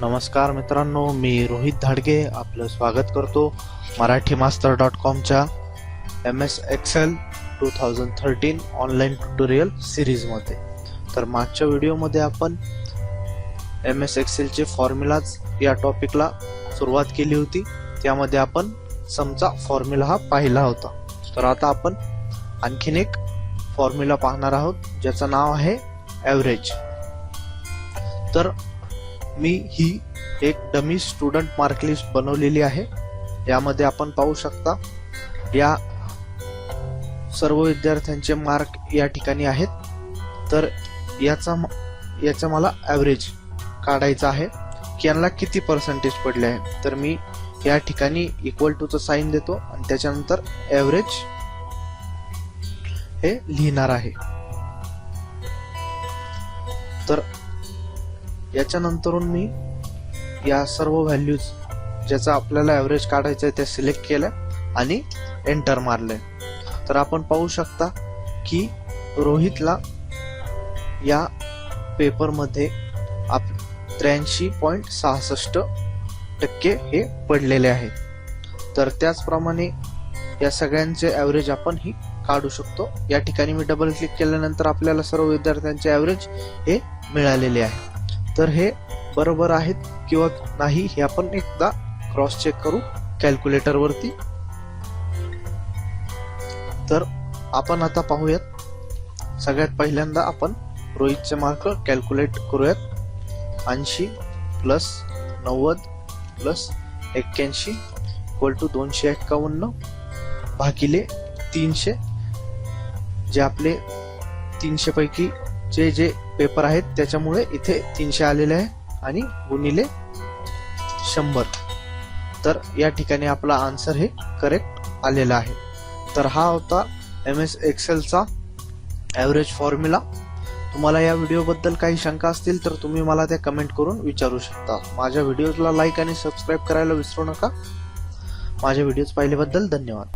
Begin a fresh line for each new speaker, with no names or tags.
नमस्कार मित्रांनो मी रोहित धाडगे आपलं स्वागत करतो मराठी मास्तर डॉट कॉमच्या M S Excel two thousand thirteen online tutorial सिरीजमध्ये तर मागच्या व्हिडिओमध्ये आपण एम एस एक्सेलचे फॉर्म्युलाज या टॉपिकला सुरुवात केली होती. त्यामध्ये आपण समचा फॉर्म्युला हा पाहिला होता. तर आता आपण आणखीन एक फॉर्म्युला पाहणार आहोत ज्याचं नाव आहे ॲव्हरेज तर मी ही एक डमी स्टुडंट मार्कलिस्ट बनवलेली आहे. यामध्ये आपण पाहू शकता या सर्व विद्यार्थ्यांचे मार्क या ठिकाणी आहेत. तर याचा याचा मला ॲव्हरेज काढायचा आहे की यांना किती पर्सेंटेज पडले आहे. तर मी या ठिकाणी इक्वल टूचं साईन देतो आणि त्याच्यानंतर ॲव्हरेज हे लिहिणार आहे. तर याच्यानंतरून मी या सर्व व्हॅल्यूज ज्याचा आपल्याला ॲव्हरेज काढायचं आहे ते सिलेक्ट केलं आणि एंटर मारले तर आपण पाहू शकता की रोहितला या पेपरमध्ये आप त्र्याऐंशी पॉईंट सहासष्ट टक्के हे पडलेले आहे. तर त्याचप्रमाणे या सगळ्यांचे ॲव्हरेज आपण ही काढू शकतो. या ठिकाणी मी डबल क्लिक केल्यानंतर आपल्याला सर्व विद्यार्थ्यांचे ॲव्हरेज हे मिळालेले आहे. तर हे बरोबर आहेत किंवा नाही हे आपण एकदा क्रॉस चेक करू कॅल्क्युलेटर वरती. तर आपण आता पाहूयात. सगळ्यात पहिल्यांदा आपण रोहितचे मार्क कॅल्क्युलेट करूयात. ऐंशी प्लस नव्वद प्लस एक्क्याऐंशी इक्वल टू दोनशे एक्कावन्न भागिले तीनशे जे आपले तीनशेपैकी चे जे जे पेपर आहेत त्याच्यामुळे इथे तीनशे आलेले आहे आणि गुणिले शंभर. तर या ठिकाणी आपला आन्सर हे करेक्ट आलेला आहे. तर हा होता एम एस एक्सेलचा ॲव्हरेज फॉर्म्युला तुम्हाला या व्हिडिओबद्दल काही शंका असतील तर तुम्ही मला त्या कमेंट करून विचारू शकता. माझ्या व्हिडिओजला लाईक आणि सबस्क्राईब करायला विसरू नका. माझ्या व्हिडिओज पाहिल्याबद्दल धन्यवाद.